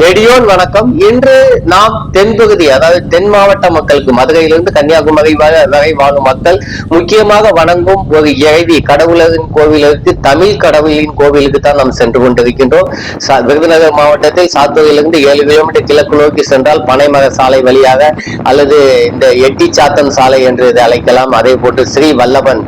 நெடியோன் வணக்கம். இன்று நாம் தென்பகுதி அதாவது தென் மாவட்ட மக்களுக்கு மதுரையிலிருந்து கன்னியாகுமரி வரை வாழும் மக்கள் முக்கியமாக வணங்கும் ஒரு இறைவி கடவுளின் கோவிலுக்கு தமிழ் கடவுளின் கோவிலுக்கு தான் நாம் சென்று கொண்டிருக்கின்றோம். விருதுநகர் மாவட்டத்தில் சாத்தூரிலிருந்து ஏழு கிலோமீட்டர் கிழக்கு நோக்கி சென்றால் பனைமர சாலை வழியாக அல்லது இந்த எட்டி சாத்தன் சாலை என்று இதை அழைக்கலாம். அதே போட்டு ஸ்ரீ வல்லபன்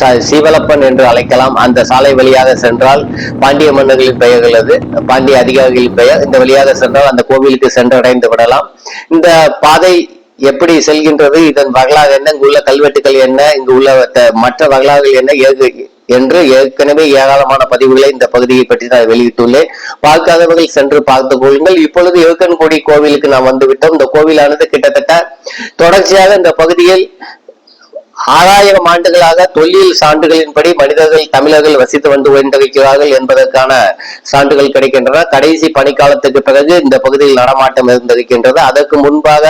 ச- சீவலப்பன் என்று அழைக்கலாம். அந்த சாலை வழியாக சென்றால் பாண்டிய மன்னர்களின் பெயர்களது பாண்டிய அதிகாரிகளின் பெயர். இந்த வழியாக வழியாக சென்றால் அந்த கோவிலுக்கு சென்றடைந்து விடலாம். இந்த பாதை எப்படி செல்கின்றது இதன் வரலாறு என்ன இங்கு உள்ள கல்வெட்டுகள் என்ன இங்கு உள்ள மற்ற வரலாறுகள் என்ன ஏகு- என்று ஏற்கனவே ஏராளமான பதிவுகளை இந்த பகுதியை பற்றி நான் வெளியிட்டுள்ளேன். பார்க்காதவர்கள் சென்று பார்த்து கொள்ளுங்கள். இப்பொழுது எழுக்கன்குடி கோவிலுக்கு நாம் வந்துவிட்டோம். இந்த கோவிலானது கிட்டத்தட்ட தொடர்ச்சியாக இந்த பகுதியில் ஆறாயிரம் ஆண்டுகளாக தொல்லியல் சான்றுகளின்படி மனிதர்கள் தமிழர்கள் வசித்து வந்து கொண்டிருக்கிறார்கள் என்பதற்கான சான்றுகள் கிடைக்கின்றன. கடைசி பனிக்காலத்துக்கு பிறகு இந்த பகுதியில் நடமாட்டம் இருந்திருக்கின்றது. அதற்கு முன்பாக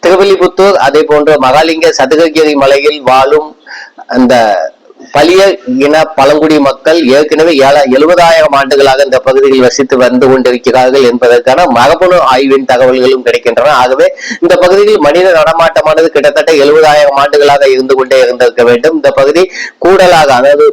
திருவல்லிபுத்தூர் அதே போன்று மகாலிங்க சதுரகிரி மலையில் வாழும் அந்த பலிய இன பழங்குடி மக்கள் ஏற்கனவே ஏழ எழுபதாயிரம் ஆண்டுகளாக இந்த பகுதியில் வசித்து வந்து கொண்டிருக்கிறார்கள் என்பதற்கான மரபணு ஆய்வின் தகவல்களும் கிடைக்கின்றன. ஆகவே இந்த பகுதியில் மனித நடமாட்டமானது கிட்டத்தட்ட எழுபதாயிரம் ஆண்டுகளாக இருந்து கொண்டே இருந்திருக்க வேண்டும். இந்த பகுதி கூடலாக அதாவது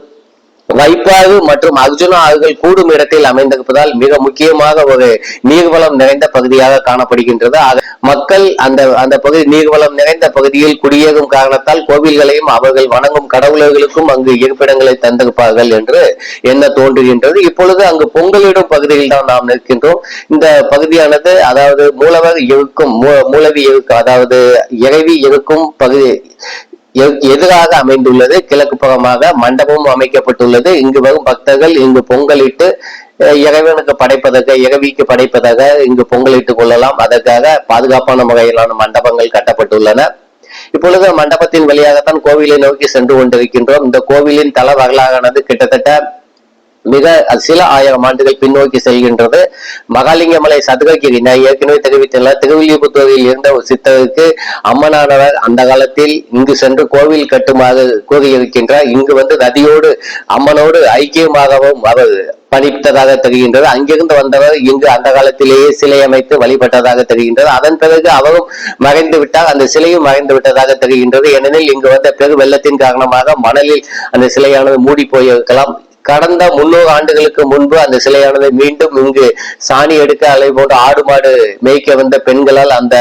வைப்பாறு மற்றும் அர்ஜுனா ஆறுகள் கூடும் இடத்தில் அமைந்திருப்பதால் மிக முக்கியமாக ஒரு நீர்வளம் நிறைந்த பகுதியாக காணப்படுகின்றது. மக்கள் அந்த அந்த பகுதி நீர்வளம் நிறைந்த பகுதியில் குடியேறும் காரணத்தால் கோவில்களையும் அவர்கள் வணங்கும் கடவுளர்களுக்கும் அங்கு இருப்பிடங்களை தந்திருப்பார்கள் என்று என்ன தோன்றுகின்றது. இப்பொழுது அங்கு பொங்கலிடும் பகுதியில் தான் நாம் நிற்கின்றோம். இந்த பகுதியானது அதாவது மூலவர் இருக்கும் மூ- மூலவி இருக்கும் அதாவது இறைவி இருக்கும் பகுதி எதிராக அமைந்துள்ளது. கிழக்கு புறமாக மண்டபமும் அமைக்கப்பட்டுள்ளது. இங்கு வரும் பக்தர்கள் இங்கு பொங்கலிட்டு இறைவனுக்கு படைப்பதாக இறைவிக்கு படைப்பதாக இங்கு பொங்கலிட்டுக் கொள்ளலாம். அதற்காக பாதுகாப்பான முறையிலான மண்டபங்கள் கட்டப்பட்டுள்ளன. இப்பொழுது மண்டபத்தின் வழியாகத்தான் கோவிலை நோக்கி சென்று கொண்டிருக்கின்றோம். இந்த கோவிலின் தல வரலாறானது கிட்டத்தட்ட மிக சில ஆயிரம் ஆண்டுகள் பின்னோக்கி செல்கின்றது. மகாலிங்கமலை சதுரகிரி நான் ஏற்கனவே தெரிவித்துள்ள திருவில்லிபுத்தூரில் இருந்த ஒரு சித்தருக்கு அம்மனானவர் அந்த காலத்தில் இங்கு சென்று கோவில் கட்டுமாக கூறியிருக்கின்றார் இங்கு வந்து நதியோடு அம்மனோடு ஐக்கியமாகவும் அவர் பணித்ததாக தெரிகின்றது. அங்கிருந்து வந்தவர் இங்கு அந்த காலத்திலேயே சிலை அமைத்து வழிபட்டதாக தெரிகின்றது. அதன் பிறகு அவரும் மறைந்து விட்டார். அந்த சிலையும் மறைந்து விட்டதாக தெரிகின்றது. ஏனெனில் இங்கு வந்த பெரு வெள்ளத்தின் காரணமாக மணலில் அந்த சிலையானது மூடி போயிருக்கலாம். கடந்த முன்னூறு ஆண்டுகளுக்கு முன்பு அந்த சிலையானது மீண்டும் இங்கு சாணி எடுக்க அலை போன்ற ஆடு மாடு மேய்க்க வந்த பெண்களால் அந்த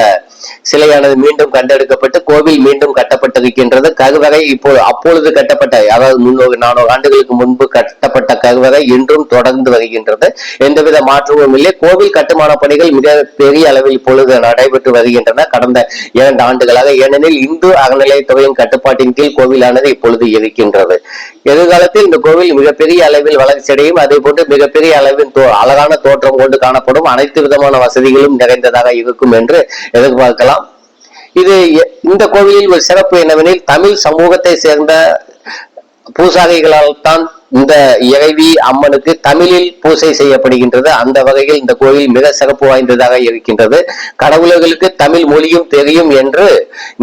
சிலையானது மீண்டும் கண்டெடுக்கப்பட்டு கோவில் மீண்டும் கட்டப்பட்டிருக்கின்றது. கருவறை இப்போ அப்பொழுது கட்டப்பட்ட அதாவது முன்னூறு நானூறு ஆண்டுகளுக்கு முன்பு கட்டப்பட்ட கருவறை இன்றும் தொடர்ந்து வருகின்றது. எந்தவித மாற்றமும் இல்லை. கோவில் கட்டுமான பணிகள் மிக பெரிய அளவில் இப்பொழுது நடைபெற்று வருகின்றன. கடந்த இரண்டு ஆண்டுகளாக. ஏனெனில் இந்து அறநிலையத்துறையின் கட்டுப்பாட்டின் கீழ் கோவிலானது இப்பொழுது இருக்கின்றது. எதிர்காலத்தில் இந்த கோவில் மிகப்பெரிய அளவில் வளர்ச்சியடையும் அதே போன்று மிகப்பெரிய அளவில் அழகான தோற்றம் கொண்டு காணப்படும். அனைத்து விதமான வசதிகளும் நிறைந்ததாக இருக்கும் என்று எதிர்பார்க்கலாம். இது இந்த கோவிலில் ஒரு சிறப்பு என்னவெனில் தமிழ் சமூகத்தை சேர்ந்த பூசாரிகளால் தான் இந்த இறைவி அம்மனுக்கு தமிழில் பூசை செய்யப்படுகின்றது. அந்த வகையில் இந்த கோவில் மிக சிறப்பு வாய்ந்ததாக இருக்கின்றது. கடவுளர்களுக்கு தமிழ் மொழியும் தெரியும் என்று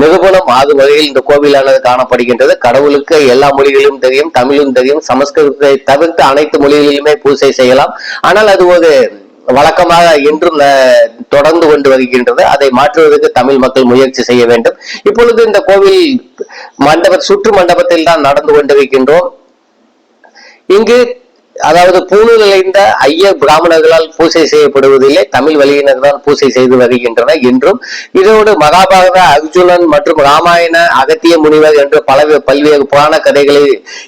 நிரூபணம் ஆகும் வகையில் இந்த கோவிலானது காணப்படுகின்றது. கடவுளுக்கு எல்லா மொழிகளும் தெரியும் தமிழும் தெரியும். சமஸ்கிருதத்தை தவிர்த்து அனைத்து மொழிகளிலுமே பூசை செய்யலாம். ஆனால் அது ஒரு வழக்கமாக இன்றும் தொடர்ந்து கொண்டு வருகின்றது. அதை மாற்றுவதற்கு தமிழ் மக்கள் முயற்சி செய்ய வேண்டும். இப்பொழுது இந்த கோவில் மண்டப சுற்று மண்டபத்தில் தான் நடந்து கொண்டிருக்கின்றோம். இங்கு அதாவது பூணூல் இணைந்த ஐய பிராமணர்களால் பூசை செய்யப்படுவதில்லை தமிழ் வழியினர்தான் பூசை செய்து வருகின்றனர் என்றும் இதோடு மகாபாரத அர்ஜுனன் மற்றும் ராமாயண அகத்திய முனிவர் என்று பல பல்வேறு புராண கதைகளை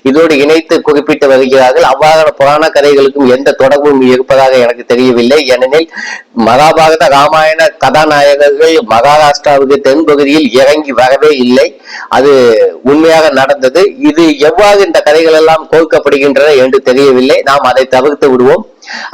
இதோடு இணைத்து குறிப்பிட்டு வருகிறார்கள். அவ்வாறான புராண கதைகளுக்கும் எந்த தொடர்பும் இருப்பதாக எனக்கு தெரியவில்லை. ஏனெனில் மகாபாரத ராமாயண கதாநாயகர்கள் மகாராஷ்டிராவுக்கு தென்பகுதியில் இறங்கி வரவே இல்லை. அது உண்மையாக நடந்தது. இது எவ்வாறு இந்த கதைகள் எல்லாம் கோர்க்கப்படுகின்றன என்று தெரியவில்லை. நாம் அதை தவிர்த்து விடுவோம்.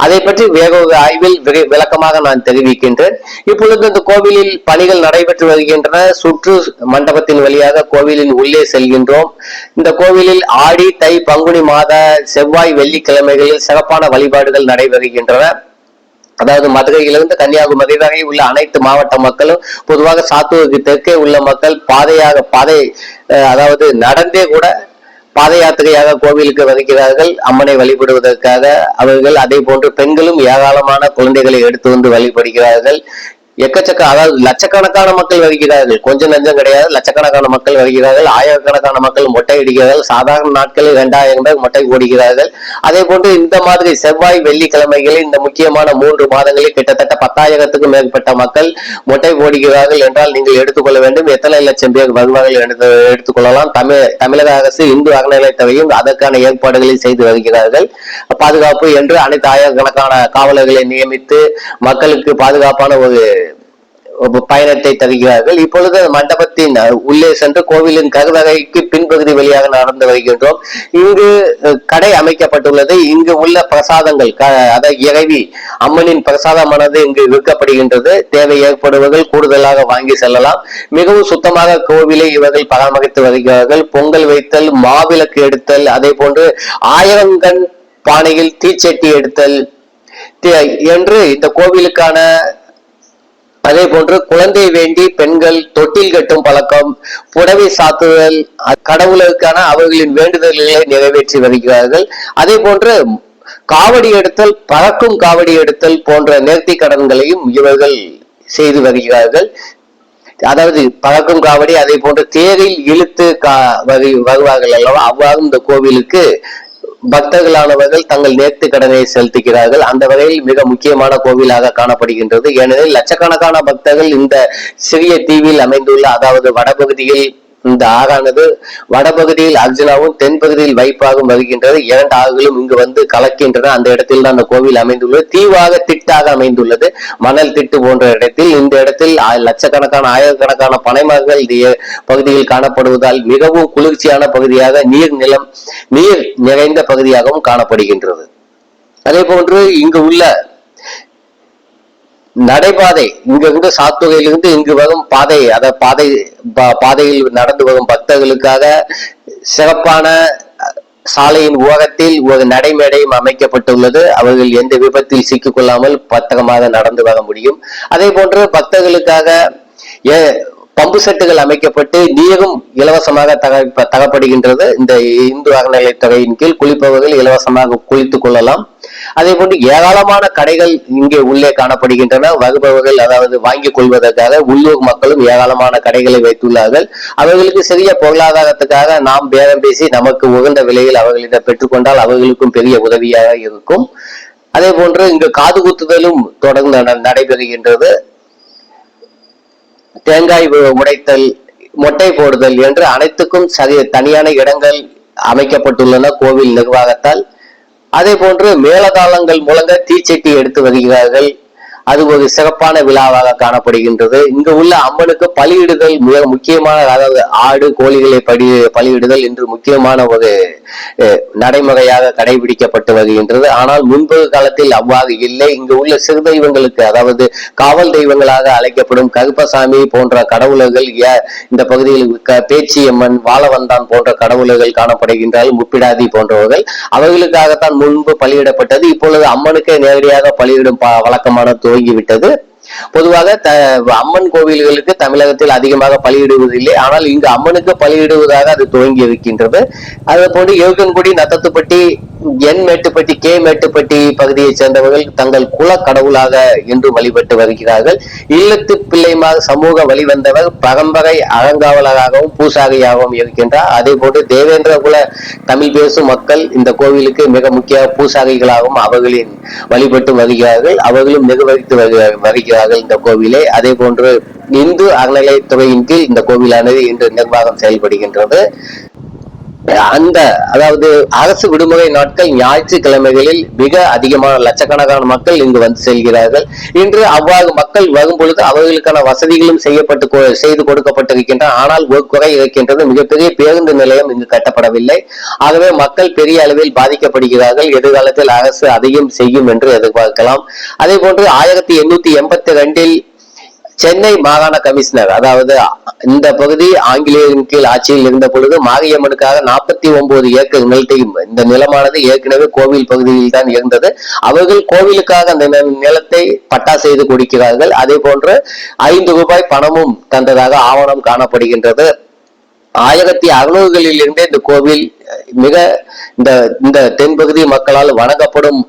அதை பற்றி வேறொரு ஆய்வில் விளக்கமாக நான் தெரிவிக்கின்றேன். இப்பொழுது இந்த கோவிலில் பணிகள் நடைபெற்று வருகின்றன. சுற்று மண்டபத்தின் வழியாக கோவிலின் உள்ளே செல்கின்றோம். இந்த கோவிலில் ஆடி தை பங்குனி மாத செவ்வாய் வெள்ளிக்கிழமைகளில் சிறப்பான வழிபாடுகள் நடைபெறுகின்றன. அதாவது மதுரையிலிருந்து கன்னியாகுமரி வரை உள்ள அனைத்து மாவட்ட மக்களும் பொதுவாக சாத்தூருக்கு தெற்கே உள்ள மக்கள் பாதையாக பாதை அஹ், அதாவது நடந்தே கூட பாத யாத்திரையாக கோவிலுக்கு வருகிறார்கள். அம்மனை வழிபடுவதற்காக அவர்கள் அதே போன்று பெண்களும் ஏராளமான குழந்தைகளை எடுத்து வந்து வழிபடுகிறார்கள். எக்கச்சக்க அதாவது லட்சக்கணக்கான மக்கள் வருகிறார்கள். கொஞ்சம் நஞ்சம் கிடையாது. லட்சக்கணக்கான மக்கள் வருகிறார்கள். ஆயிரக்கணக்கான மக்கள் மொட்டை அடிக்கிறார்கள். சாதாரண நாட்களில் இரண்டாயிரம் பேர் மொட்டை ஓடுகிறார்கள். அதே போன்று இந்த மாதிரி செவ்வாய் வெள்ளிக்கிழமைகளில் இந்த முக்கியமான மூன்று மாதங்களில் கிட்டத்தட்ட பத்தாயிரத்துக்கும் மேற்பட்ட மக்கள் மொட்டை போடுகிறார்கள் என்றால் நீங்கள் எடுத்துக்கொள்ள வேண்டும். எத்தனை லட்சம் பேர் வருவார்கள் என்று எடுத்துக்கொள்ளலாம். தமிழ் தமிழக அரசு இந்து அறநிலையத்தவையும் அதற்கான ஏற்பாடுகளை செய்து வருகிறார்கள். பாதுகாப்பு என்று அனைத்து ஆயிரக்கணக்கான காவலர்களை நியமித்து மக்களுக்கு பாதுகாப்பான ஒரு பயணத்தை தருகிறார்கள். இப்பொழுது மண்டபத்தின் உள்ளே சென்று கோவிலின் கருவறைக்கு பின்பகுதி வழியாக நடந்து வருகின்றோம். இங்கு கடை அமைக்கப்பட்டுள்ளது. இங்கு உள்ள பிரசாதங்கள் க- இறைவி அம்மனின் பிரசாதமானது இங்கு விற்கப்படுகின்றது. தேவை ஏற்படுவர்கள் கூடுதலாக வாங்கி செல்லலாம். மிகவும் சுத்தமாக கோவிலை இவர்கள் பராமரித்து வருகிறார்கள். பொங்கல் வைத்தல் மாவிளக்கு எடுத்தல் அதே போன்று ஆயிரங்கண் பானையில் தீச்சட்டி எடுத்தல் என்று இந்த கோவிலுக்கான அதே போன்று குழந்தை வேண்டி பெண்கள் தொட்டில் கட்டும் பழக்கம் புடவை சாத்துதல் கடவுளுக்கான அவர்களின் வேண்டுதல்களை நிறைவேற்றி வருகிறார்கள். அதே போன்று காவடி எடுத்தல் பறக்கும் காவடி எடுத்தல் போன்ற நேர்த்தி கடன்களையும் இவர்கள் செய்து வருகிறார்கள். அதாவது பழக்கும் காவடி அதே போன்று தேரில் இழுத்து கா வருவார்கள் அல்லவா? அவ்வாறு இந்த கோவிலுக்கு பக்தர்களானவர்கள் தங்கள் நேர்த்து கடனை செலுத்துகிறார்கள். அந்த வகையில் மிக முக்கியமான கோவிலாக காணப்படுகின்றது. ஏனெனில் லட்சக்கணக்கான பக்தர்கள் இந்த சிறிய தீவில் அமைந்துள்ள அதாவது வடபகுதியில் இந்த ஆறானது வடபகுதியில் அர்ஜுனாவும் தென்பகுதியில் வைப்பாகவும் வருகின்றது. இரண்டு ஆறுகளும் இங்கு வந்து கலக்கின்றன. அந்த இடத்தில் தான் அந்த கோவில் அமைந்துள்ளது. தீவாக திட்டாக அமைந்துள்ளது. மணல் திட்டு போன்ற இடத்தில் இந்த இடத்தில் லட்சக்கணக்கான ஆயிரக்கணக்கான பனைமரங்கள் பகுதியில் காணப்படுவதால் மிகவும் குளிர்ச்சியான பகுதியாக நீர் நிலம் நீர் நிறைந்த பகுதியாகவும் காணப்படுகின்றது. அதே போன்று இங்கு உள்ள நடைபாதை இங்கிருந்து சாத்துகையிலிருந்து இங்கு வரும் பாதை அத பாதை பா- பாதையில் நடந்து வரும் பக்தர்களுக்காக சிறப்பான சாலையின் ஓரத்தில் ஒரு நடைமேடையும் அமைக்கப்பட்டுள்ளது. அவர்கள் எந்த விபத்தில் சிக்கிக்கொள்ளாமல் பத்திரமாக நடந்து வர முடியும். அதே போன்று பக்தர்களுக்காக ஏ பம்பு செட்டுகள் அமைக்கப்பட்டு நீரும் இலவசமாக தக தகப்படுகின்றது. இந்த இந்து அறநிலைத்துறையின் கீழ் குளிப்பவர்கள் இலவசமாக குளித்துக் கொள்ளலாம். அதே போன்று ஏராளமான கடைகள் இங்கே உள்ளே காணப்படுகின்றன. வருபவர்கள் அதாவது வாங்கிக் கொள்வதற்காக உள்ளூர் மக்களும் ஏராளமான கடைகளை வைத்துள்ளார்கள். அவர்களுக்கு சிறிய பொருளாதாரத்துக்காக நாம் பேரம் பேசி நமக்கு உகந்த விலையில் அவர்களிடம் பெற்றுக்கொண்டால் அவர்களுக்கும் பெரிய உதவியாக இருக்கும். அதே போன்று இங்கு காது குத்துதலும் தொடர்ந்து நடைபெறுகின்றது. தேங்காய் உடைத்தல் மொட்டை போடுதல் என்று அனைத்துக்கும் சரி தனியான இடங்கள் அமைக்கப்பட்டுள்ளன கோவில் நிர்வாகத்தால். அதே போன்று மேலதாளங்கள் முழங்க தீச்சட்டி எடுத்து வருகிறார்கள். அது ஒரு சிறப்பான விழாவாக காணப்படுகின்றது. இங்கு உள்ள அம்மனுக்கு பலியிடுதல் மிக முக்கியமான அதாவது ஆடு கோழிகளை படி பலியிடுதல் என்று முக்கியமான ஒரு நடைமுறையாக கடைபிடிக்கப்பட்டு வருகின்றது. ஆனால் முன்பு காலத்தில் அவ்வாறு இல்லை. இங்கு உள்ள சிறு தெய்வங்களுக்கு அதாவது காவல் தெய்வங்களாக அழைக்கப்படும் கருப்பசாமி போன்ற கடவுளர்கள் ஏ- இந்த பகுதியில் க- பேச்சியம்மன் வாழவந்தான் போன்ற கடவுளர்கள் காணப்படுகின்றால் முப்பிடாதி போன்றவர்கள். அவர்களுக்காகத்தான் முன்பு பலியிடப்பட்டது. இப்பொழுது அம்மனுக்கே நேரடியாக பலியிடும் வழக்கமான வழக்கமான தொடங்கிவிட்டது பொதுவாக த அம்மன் கோவில்களுக்கு தமிழகத்தில் அதிகமாக பலியிடுவதில்லை. ஆனால் இங்கு அம்மனுக்கு பலியிடுவதாக அது துவங்கி இருக்கின்றது. அதே போன்று எழுக்கன்குடி நத்தத்துப்பட்டி என் மேட்டுப்பட்டி கே மேட்டுப்பட்டி பகுதியைச் சேர்ந்தவர்கள் தங்கள் குல கடவுளாக என்று வழிபட்டு வருகிறார்கள். இல்லத்து பிள்ளைமாக சமூக வழிவந்தவர் பரம்பரை அறங்காவலராகவும் பூசாரியாகவும் இருக்கின்றார். அதே போன்று தேவேந்திர குல தமிழ் பேசும் மக்கள் இந்த கோவிலுக்கு மிக முக்கிய பூசாரிகளாகவும் அவர்களின் வழிபட்டு வருகிறார்கள். அவர்களும் நிர்வகித்து வருகிறார்கள். வருகிறார்கள் இந்த கோவிலை. அதே போன்று இந்து அறநிலையத்துறையின் கீழ் இந்த கோவிலானது இன்று நிர்வாகம் செயல்படுகின்றது. அந்த அதாவது அரசு விடுமுறை நாட்கள் ஞாயிற்றுக்கிழமைகளில் மிக அதிகமான லட்சக்கணக்கான மக்கள் இங்கு வந்து செல்கிறார்கள். இன்று அவ்வாறு மக்கள் வரும் பொழுது அவர்களுக்கான வசதிகளும் செய்யப்பட்டு கொ- செய்து கொடுக்கப்பட்டிருக்கின்றன. ஆனால் ஒரு குறை இருக்கின்றது மிகப்பெரிய பேருந்து நிலையம் இங்கு கட்டப்படவில்லை. ஆகவே மக்கள் பெரிய அளவில் பாதிக்கப்படுகிறார்கள். எதிர்காலத்தில் அரசு அதையும் செய்யும் என்று எதிர்பார்க்கலாம். அதே போன்று ஆயிரத்தி எண்ணூத்தி எண்பத்தி ரெண்டில் சென்னை மாகாண கமிஷனர் அதாவது இந்த பகுதி ஆங்கிலேயரின் கீழ் ஆட்சியில் இருந்த பொழுது மாரியம்மனுக்காக நாற்பத்தி ஒன்பது ஏக்கர் நிலத்தையும் இந்த நிலமானது ஏற்கனவே கோவில் பகுதியில் தான் இருந்தது. அவர்கள் கோவிலுக்காக அந்த நிலத்தை பட்டா செய்து கொடுக்கிறார்கள். அதே போன்று ஐந்து ரூபாய் பணமும் தந்ததாக ஆவணம் காணப்படுகின்றது. ஆயிரத்தி அறுநூறுகளில் இருந்தே இந்த கோவில் மிக இந்த இந்த தென்பகுதி மக்களால் வணங்கப்படும்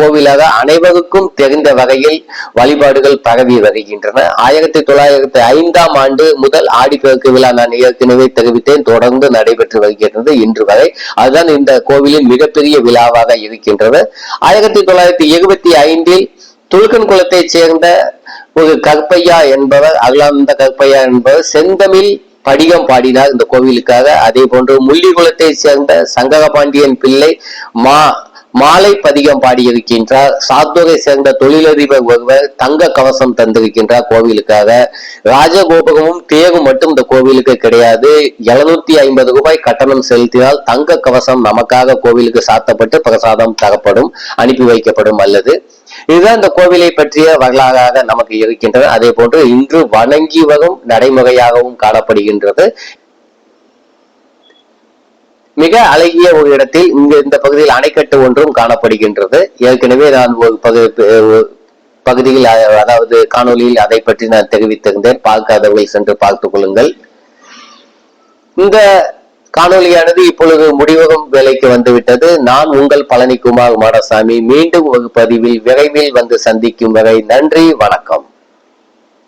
கோவிலாக அனைவருக்கும் தெரிந்த வகையில் வழிபாடுகள் பரவி வருகின்றன. ஆயிரத்தி தொள்ளாயிரத்தி ஐந்தாம் ஆண்டு முதல் ஆடிப்பெருக்கு விழா நான் ஏற்கனவே தெரிவித்தேன். தொடர்ந்து நடைபெற்று வருகின்றது இன்று வரை. அதுதான் இந்த கோவிலின் மிகப்பெரிய விழாவாக இருக்கின்றது. ஆயிரத்தி தொள்ளாயிரத்தி இருபத்தி ஐந்தில் துலுக்கன் குலத்தைச் சேர்ந்த ஒரு கற்பையா என்பவர் அகிலானந்த கற்பையா என்பவர் செந்தமிழ் படிகம் பாடினார் இந்த கோவிலுக்காக. அதே போன்று முள்ளிகுளத்தை சேர்ந்த சங்கரபாண்டியன் பிள்ளை மா மாலை பதிகம் பாடியிருக்கின்றார். சாத்தூரை சேர்ந்த தொழிலதிபர் ஒருவர் தங்க கவசம் தந்திருக்கின்றார் கோவிலுக்காக. ராஜகோபுரமும் தேரும் மட்டும் இந்த கோவிலுக்கு கிடையாது. எழுநூத்தி ஐம்பது ரூபாய் கட்டணம் செலுத்தினால் தங்க கவசம் நமக்காக கோவிலுக்கு சாத்தப்பட்டு பிரசாதம் தரப்படும் அனுப்பி வைக்கப்படும் அல்லது இதுதான் இந்த கோவிலை பற்றிய வரலாறாக நமக்கு இருக்கின்றது அதே போன்று இன்று வணங்கி வரும் நடைமுறையாகவும் காணப்படுகின்றது. மிக அழகிய ஒரு இடத்தில் இங்க இந்த பகுதியில் அணைக்கட்டு ஒன்றும் காணப்படுகின்றது. ஏற்கனவே நான் ஒரு பகுதியில் அதாவது காணொளியில் அதை பற்றி நான் தெரிவித்திருந்தேன். பார்க்காதவர்கள் சென்று பார்த்துக் கொள்ளுங்கள். இந்த காணொளியானது இப்பொழுது முடிவகம் வேலைக்கு வந்துவிட்டது. நான் உங்கள் பழனிக்குமார் மாடசாமி. மீண்டும் ஒரு பதிவில் விரைவில் வந்து சந்திக்கும் வரை நன்றி வணக்கம்.